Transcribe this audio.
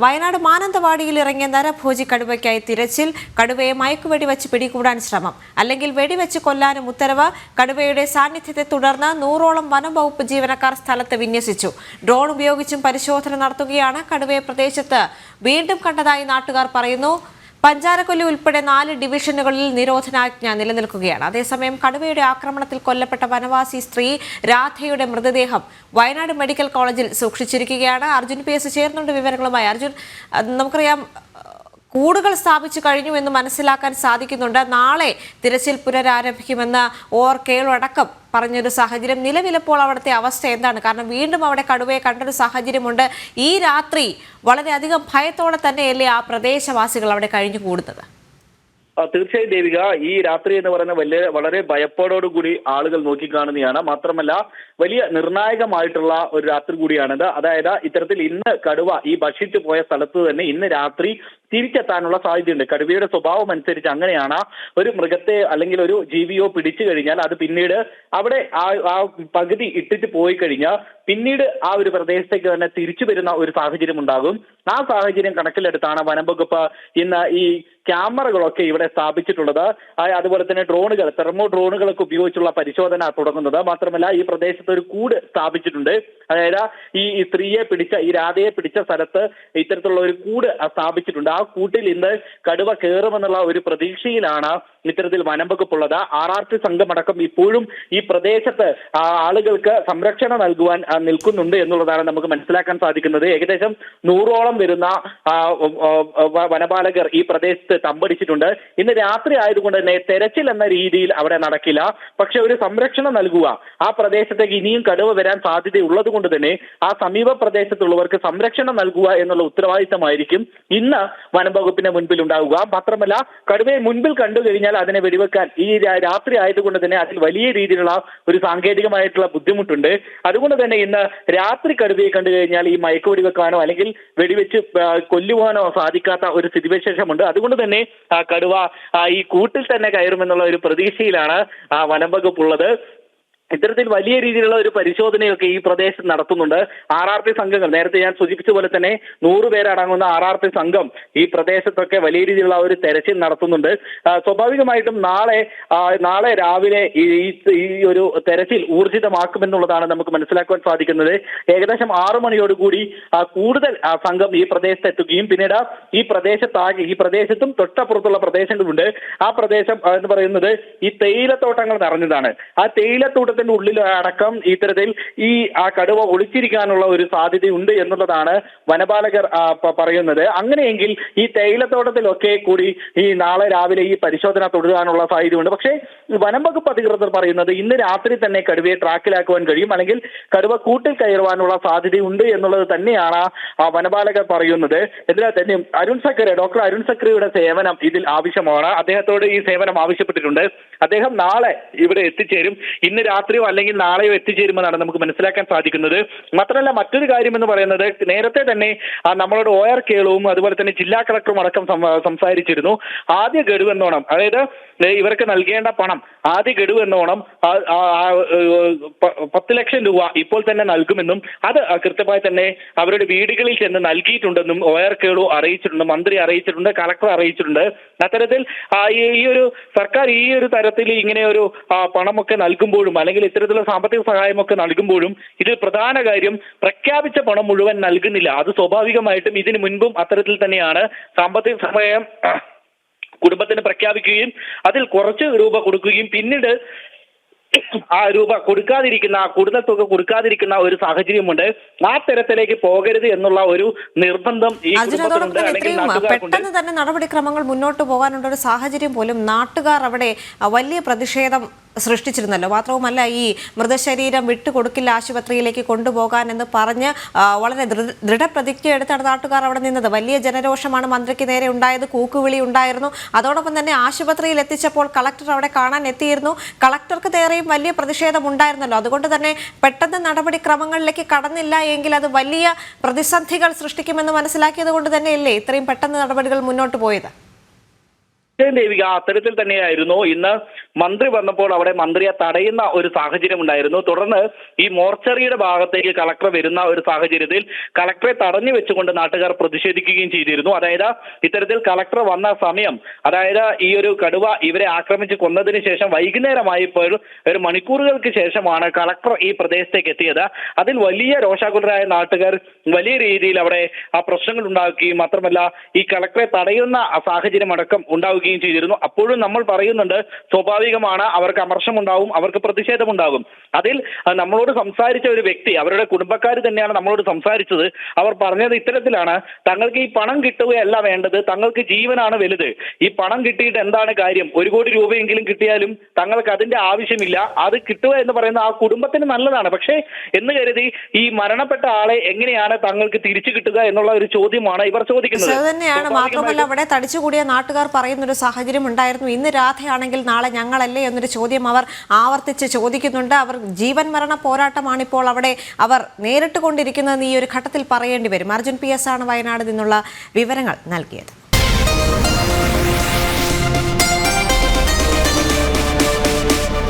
വയനാട് മാനന്തവാടിയിൽ ഇറങ്ങിയ നരഭോജി കടുവയ്ക്കായി തിരച്ചിൽ. കടുവയെ മയക്കുവെടി വെച്ച് പിടികൂടാൻ ശ്രമം. അല്ലെങ്കിൽ വെടിവെച്ച് കൊല്ലാനും ഉത്തരവ്. കടുവയുടെ സാന്നിധ്യത്തെ തുടർന്ന് നൂറോളം വനംവകുപ്പ് ജീവനക്കാർ സ്ഥലത്ത് വിന്യസിച്ചു. ഡ്രോൺ ഉപയോഗിച്ചും പരിശോധന നടത്തുകയാണ് കടുവയെ പ്രദേശത്ത്. വീണ്ടും കണ്ടതായി നാട്ടുകാർ പറയുന്നു പഞ്ചാരക്കൊല്ലി ഉൾപ്പെടെ നാല് ഡിവിഷനുകളിൽ നിരോധനാജ്ഞ നിലനിൽക്കുകയാണ്. അതേസമയം കടുവയുടെ ആക്രമണത്തിൽ കൊല്ലപ്പെട്ട വനവാസി സ്ത്രീ രാധയുടെ മൃതദേഹം വയനാട് മെഡിക്കൽ കോളേജിൽ സൂക്ഷിച്ചിരിക്കുകയാണ്. അർജുൻ പി എസ് ചേർന്നുണ്ട് വിവരങ്ങളുമായി. അർജുൻ നമുക്കറിയാം കൂടുകൾ സ്ഥാപിച്ചു കഴിഞ്ഞു എന്ന് മനസ്സിലാക്കാൻ സാധിക്കുന്നുണ്ട്. നാളെ തിരച്ചിൽ പുനരാരംഭിക്കുമെന്ന് ഓർ കേളടക്കം പറഞ്ഞൊരു സാഹചര്യം. നിലവിലിപ്പോൾ അവിടുത്തെ അവസ്ഥ എന്താണ്? കാരണം വീണ്ടും അവിടെ കടുവയെ കണ്ടൊരു സാഹചര്യമുണ്ട്. ഈ രാത്രി വളരെയധികം ഭയത്തോടെ തന്നെയല്ലേ ആ പ്രദേശവാസികൾ അവിടെ കഴിഞ്ഞു കൂടുന്നത് തീർച്ചയായും ദേവിക ഈ രാത്രി എന്ന് പറയുന്ന വലിയ വളരെ ഭയപ്പാടോടുകൂടി ആളുകൾ നോക്കിക്കാണുന്നതാണ് മാത്രമല്ല വലിയ നിർണായകമായിട്ടുള്ള ഒരു രാത്രി കൂടിയാണിത്. അതായത് ഇത്തരത്തിൽ ഇന്ന് കടുവ ഈ ഭക്ഷിച്ചു പോയ സ്ഥലത്ത് തന്നെ ഇന്ന് രാത്രി തിരിച്ചെത്താനുള്ള സാധ്യതയുണ്ട്. കടുവയുടെ സ്വഭാവം അനുസരിച്ച് അങ്ങനെയാണ് ഒരു മൃഗത്തെ അല്ലെങ്കിൽ ഒരു ജീവിയോ പിടിച്ചു കഴിഞ്ഞാൽ അത് പിന്നീട് അവിടെ ആ ആ പകുതി ഇട്ടിട്ട് പോയി കഴിഞ്ഞാൽ പിന്നീട് ആ ഒരു പ്രദേശത്തേക്ക് തന്നെ തിരിച്ചു വരുന്ന ഒരു സാഹചര്യം ഉണ്ടാകും. ആ സാഹചര്യം കണക്കിലെടുത്താണ് വനം വകുപ്പ് ഇന്ന് ഈ ക്യാമറകളൊക്കെ ഇവിടെ സ്ഥാപിച്ചിട്ടുള്ളത്. അതുപോലെ തന്നെ ഡ്രോണുകൾ തെർമോ ഡ്രോണുകളൊക്കെ ഉപയോഗിച്ചുള്ള പരിശോധന തുടങ്ങുന്നത്. മാത്രമല്ല ഈ പ്രദേശത്ത് ഒരു കൂട് സ്ഥാപിച്ചിട്ടുണ്ട്. അതായത് ഈ സ്ത്രീയെ പിടിച്ച ഈ രാധയെ പിടിച്ച സ്ഥലത്ത് ഇത്തരത്തിലുള്ള ഒരു കൂട് സ്ഥാപിച്ചിട്ടുണ്ട്. ആ കൂട്ടിൽ ഇന്ന് കടുവ കയറുമെന്നുള്ള ഒരു പ്രതീക്ഷയിലാണ് ഇത്തരത്തിൽ വനം വകുപ്പുള്ളത് ആർ ആർ ടി സംഘമടക്കം ഇപ്പോഴും ഈ പ്രദേശത്ത് ആളുകൾക്ക് സംരക്ഷണം നൽകുവാൻ നിൽക്കുന്നുണ്ട് എന്നുള്ളതാണ് നമുക്ക് മനസ്സിലാക്കാൻ സാധിക്കുന്നത്. ഏകദേശം നൂറോളം വരുന്ന വനപാലകർ ഈ പ്രദേശത്ത് തമ്പടിച്ചിട്ടുണ്ട്. ഇന്ന് രാത്രി ആയതുകൊണ്ട് തന്നെ തെരച്ചിൽ എന്ന രീതിയിൽ അവിടെ നടക്കില്ല. പക്ഷെ ഒരു സംരക്ഷണം നൽകുക ആ പ്രദേശത്തേക്ക് ഇനിയും കടുവ വരാൻ സാധ്യതയുള്ളത് കൊണ്ട് തന്നെ ആ സമീപ പ്രദേശത്തുള്ളവർക്ക് സംരക്ഷണം നൽകുക എന്നുള്ള ഉത്തരവാദിത്തമായിരിക്കും ഇന്ന് വനം വകുപ്പിന്റെ മുൻപിൽ ഉണ്ടാവുക മാത്രമല്ല കടുവയെ മുൻപിൽ കണ്ടു അതിനെ വെടിവെക്കാൻ ഈ രാത്രി ആയതുകൊണ്ട് തന്നെ അതിൽ വലിയ രീതിയിലുള്ള ഒരു സാങ്കേതികമായിട്ടുള്ള ബുദ്ധിമുട്ടുണ്ട്. അതുകൊണ്ട് തന്നെ ഇന്ന് രാത്രി കടുവയെ കണ്ടു കഴിഞ്ഞാൽ ഈ മയക്ക് വെടിവെക്കാനോ അല്ലെങ്കിൽ വെടിവെച്ച് കൊല്ലുവാനോ സാധിക്കാത്ത ഒരു സ്ഥിതിവിശേഷമുണ്ട്. അതുകൊണ്ട് തന്നെ കടുവ ഈ കൂട്ടിൽ തന്നെ കയറുമെന്നുള്ള ഒരു പ്രതീക്ഷയിലാണ് വനം വകുപ്പ് ഉള്ളത്. ഇത്തരത്തിൽ വലിയ രീതിയിലുള്ള ഒരു പരിശോധനയൊക്കെ ഈ പ്രദേശത്ത് നടത്തുന്നുണ്ട്. ആർ ആർ പി സംഘങ്ങൾ നേരത്തെ ഞാൻ സൂചിപ്പിച്ച പോലെ തന്നെ നൂറ് പേരടങ്ങുന്ന ആർ ആർ പി സംഘം ഈ പ്രദേശത്തൊക്കെ വലിയ രീതിയിലുള്ള ഒരു തെരച്ചിൽ നടത്തുന്നുണ്ട്. സ്വാഭാവികമായിട്ടും നാളെ നാളെ രാവിലെ ഈ ഈ- ഒരു തെരച്ചിൽ ഊർജിതമാക്കുമെന്നുള്ളതാണ് നമുക്ക് മനസ്സിലാക്കുവാൻ സാധിക്കുന്നത്. ഏകദേശം ആറു മണിയോടുകൂടി കൂടുതൽ സംഘം ഈ പ്രദേശത്ത് എത്തുകയും പിന്നീട് ഈ പ്രദേശത്താകെ ഈ പ്രദേശത്തും തൊട്ടപ്പുറത്തുള്ള പ്രദേശങ്ങളുണ്ട്. ആ പ്രദേശം എന്ന് പറയുന്നത് ഈ തേയിലത്തോട്ടങ്ങൾ നിറഞ്ഞതാണ്. ആ തേയിലത്തോട്ടത്തിന്റെ ഉള്ളിൽ അടക്കം ഇത്തരത്തിൽ ഈ ആ കടുവ ഒളിച്ചിരിക്കാനുള്ള ഒരു സാധ്യതയുണ്ട് എന്നുള്ളതാണ് വനപാലകർ പറയുന്നത്. അങ്ങനെയെങ്കിൽ ഈ തേയിലത്തോട്ടത്തിലൊക്കെ കൂടി ഈ നാളെ രാവിലെ ഈ പരിശോധന തുടരാനുള്ള സാധ്യതയുണ്ട്. പക്ഷേ വനം വകുപ്പ് അധികൃതർ പറയുന്നത് ഇന്ന് രാത്രി തന്നെ കടുവയെ ട്രാക്കിലാക്കുവാൻ കഴിയും. അല്ലെങ്കിൽ കടുവ കൂട്ടിൽ കയറുവാനുള്ള സാധ്യതയുണ്ട് എന്നുള്ളത് തന്നെയാണ് ആ വനപാലകർ പറയുന്നത്. എന്നാൽ തന്നെ അരുൺ സക്കറെ ഡോക്ടർ അരുൺ സക്രയുടെ സേവനം ഇതിൽ ആവശ്യമാണ്. അദ്ദേഹത്തോട് ഈ സേവനം ആവശ്യപ്പെട്ടിട്ടുണ്ട്. അദ്ദേഹം നാളെ ഇവിടെ എത്തിച്ചേരും. ഇന്ന് രാത്രിയോ അല്ലെങ്കിൽ നാളെയോ എത്തിച്ചേരുമെന്നാണ് നമുക്ക് മനസ്സിലാക്കാൻ സാധിക്കുന്നത്. മാത്രമല്ല മറ്റൊരു കാര്യം എന്ന് പറയുന്നത് നേരത്തെ തന്നെ നമ്മളോട് ഒ ആർ കേളുവും അതുപോലെ തന്നെ ജില്ലാ കളക്ടറും അടക്കം സംസാരിച്ചിരുന്നു. ആദ്യ ഗഡു എന്നോണം അതായത് ഇവർക്ക് നൽകേണ്ട പണം ആദ്യ ഗഡു എന്നോണം പത്ത് ലക്ഷം രൂപ ഇപ്പോൾ തന്നെ നൽകുമെന്നും അത് കൃത്യമായി തന്നെ അവരുടെ വീടുകളിൽ ചെന്ന് നൽകിയിട്ടുണ്ടെന്നും ഒ ആർ കേളു അറിയിച്ചിട്ടുണ്ട് മന്ത്രി അറിയിച്ചിട്ടുണ്ട് കളക്ടർ അറിയിച്ചിട്ടുണ്ട്. അത്തരത്തിൽ ഈ ഒരു സർക്കാർ ഈ ഒരു തരത്തിൽ ഇങ്ങനെ ഒരു പണമൊക്കെ നൽകുമ്പോഴും അല്ലെങ്കിൽ ഇത്തരത്തിലുള്ള സാമ്പത്തിക സഹായമൊക്കെ നൽകുമ്പോഴും ഇതിൽ പ്രധാന കാര്യം പ്രഖ്യാപിച്ച പണം മുഴുവൻ നൽകുന്നില്ല. അത് സ്വാഭാവികമായിട്ടും ഇതിനു മുൻപും അത്തരത്തിൽ തന്നെയാണ് സാമ്പത്തിക സഹായം കുടുംബത്തിന് പ്രഖ്യാപിക്കുകയും അതിൽ കുറച്ച് രൂപ കൊടുക്കുകയും പിന്നീട് ആ രൂപ കൊടുക്കാതിരിക്കുന്ന ആ കൂടുതൽ തുക കൊടുക്കാതിരിക്കുന്ന ഒരു സാഹചര്യമുണ്ട്. ആ തരത്തിലേക്ക് പോകരുത് എന്നുള്ള ഒരു നിർബന്ധം ഈ അല്ലെങ്കിൽ പെട്ടെന്ന് തന്നെ നടപടിക്രമങ്ങൾ മുന്നോട്ട് പോകാനുള്ള ഒരു സാഹചര്യം പോലും നാട്ടുകാർ അവിടെ വലിയ പ്രതിഷേധം സൃഷ്ടിച്ചിരുന്നല്ലോ. മാത്രവുമല്ല ഈ മൃതശരീരം വിട്ടുകൊടുക്കില്ല ആശുപത്രിയിലേക്ക് കൊണ്ടുപോകാൻ എന്ന് പറഞ്ഞ് വളരെ ദൃഢ- ദൃഢപ്രതിജ്ഞ എടുത്താണ് നാട്ടുകാർ അവിടെ നിന്നത്. വലിയ ജനരോഷമാണ് മന്ത്രിക്ക് നേരെ ഉണ്ടായത്. കൂക്കുവിളി ഉണ്ടായിരുന്നു. അതോടൊപ്പം തന്നെ ആശുപത്രിയിൽ എത്തിച്ചപ്പോൾ കളക്ടർ അവിടെ കാണാൻ എത്തിയിരുന്നു. കളക്ടർക്ക് നേരെയും വലിയ പ്രതിഷേധം ഉണ്ടായിരുന്നല്ലോ. അതുകൊണ്ട് തന്നെ പെട്ടെന്ന് നടപടിക്രമങ്ങളിലേക്ക് കടന്നില്ല എങ്കിൽ അത് വലിയ പ്രതിസന്ധികൾ സൃഷ്ടിക്കുമെന്ന് മനസ്സിലാക്കിയത് കൊണ്ട് തന്നെയല്ലേ ഇത്രയും പെട്ടെന്ന് നടപടികൾ മുന്നോട്ട് പോയത്? തീർച്ചയായും ദേവിക അത്തരത്തിൽ തന്നെയായിരുന്നു. ഇന്ന് മന്ത്രി വന്നപ്പോൾ അവിടെ മന്ത്രിയെ തടയുന്ന ഒരു സാഹചര്യം ഉണ്ടായിരുന്നു. തുടർന്ന് ഈ മോർച്ചറിയുടെ ഭാഗത്തേക്ക് കളക്ടർ വരുന്ന ഒരു സാഹചര്യത്തിൽ കളക്ടറെ തടഞ്ഞു വെച്ചുകൊണ്ട് നാട്ടുകാർ പ്രതിഷേധിക്കുകയും ചെയ്തിരുന്നു. അതായത് ഇത്തരത്തിൽ കളക്ടർ വന്ന സമയം അതായത് ഈ ഒരു കടുവ ഇവരെ ആക്രമിച്ച് കൊന്നതിന് ശേഷം വൈകുന്നേരമായിപ്പോൾ ഒരു മണിക്കൂറുകൾക്ക് ശേഷമാണ് കളക്ടർ ഈ പ്രദേശത്തേക്ക് എത്തിയത്. അതിൽ വലിയ രോഷാകുലരായ നാട്ടുകാർ വലിയ രീതിയിൽ അവിടെ ആ പ്രശ്നങ്ങൾ ഉണ്ടാക്കുകയും മാത്രമല്ല ഈ കളക്ടറെ തടയുന്ന സാഹചര്യം അടക്കം ഉണ്ടാവുകയും ചെയ്തിരുന്നു. അപ്പോഴും നമ്മൾ പറയുന്നുണ്ട് സ്വാഭാവികമാണ് അവർക്ക് അമർഷം ഉണ്ടാവും അവർക്ക് പ്രതിഷേധമുണ്ടാകും. അതിൽ നമ്മളോട് സംസാരിച്ച ഒരു വ്യക്തി അവരുടെ കുടുംബക്കാർ തന്നെയാണ് നമ്മളോട് സംസാരിച്ചത്. അവർ പറഞ്ഞത് ഇത്തരത്തിലാണ് തങ്ങൾക്ക് ഈ പണം കിട്ടുകയല്ല വേണ്ടത് തങ്ങൾക്ക് ജീവനാണ് വലുത്. ഈ പണം കിട്ടിയിട്ട് എന്താണ് കാര്യം? ഒരു കോടി രൂപയെങ്കിലും കിട്ടിയാലും തങ്ങൾക്ക് അതിന്റെ ആവശ്യമില്ല. അത് കിട്ടുക എന്ന് പറയുന്ന ആ കുടുംബത്തിന് നല്ലതാണ്. പക്ഷേ എന്ന് കരുതി ഈ മരണപ്പെട്ട ആളെ എങ്ങനെയാണ് തങ്ങൾക്ക് തിരിച്ചു കിട്ടുക എന്നുള്ള ഒരു ചോദ്യമാണ് ഇവർ ചോദിക്കുന്നത്. തന്നെയാണ്. മാത്രമല്ല അവിടെ തടിച്ചുകൂടിയ നാട്ടുകാർ ഒരു സാഹചര്യം ഉണ്ടായിരുന്നു. ഇന്ന് രാധയാണെങ്കിൽ നാളെ ഞങ്ങളല്ലേ എന്നൊരു ചോദ്യം അവർ ആവർത്തിച്ച് ചോദിക്കുന്നുണ്ട്. അവർ ജീവൻ മരണ പോരാട്ടമാണ് ഇപ്പോൾ അവിടെ അവർ നേരിട്ട് കൊണ്ടിരിക്കുന്നതെന്ന് ഈ ഒരു ഘട്ടത്തിൽ പറയേണ്ടി വരും. അർജുൻ പി എസ് ആണ് വയനാട് നിന്നുള്ള വിവരങ്ങൾ നൽകിയത്.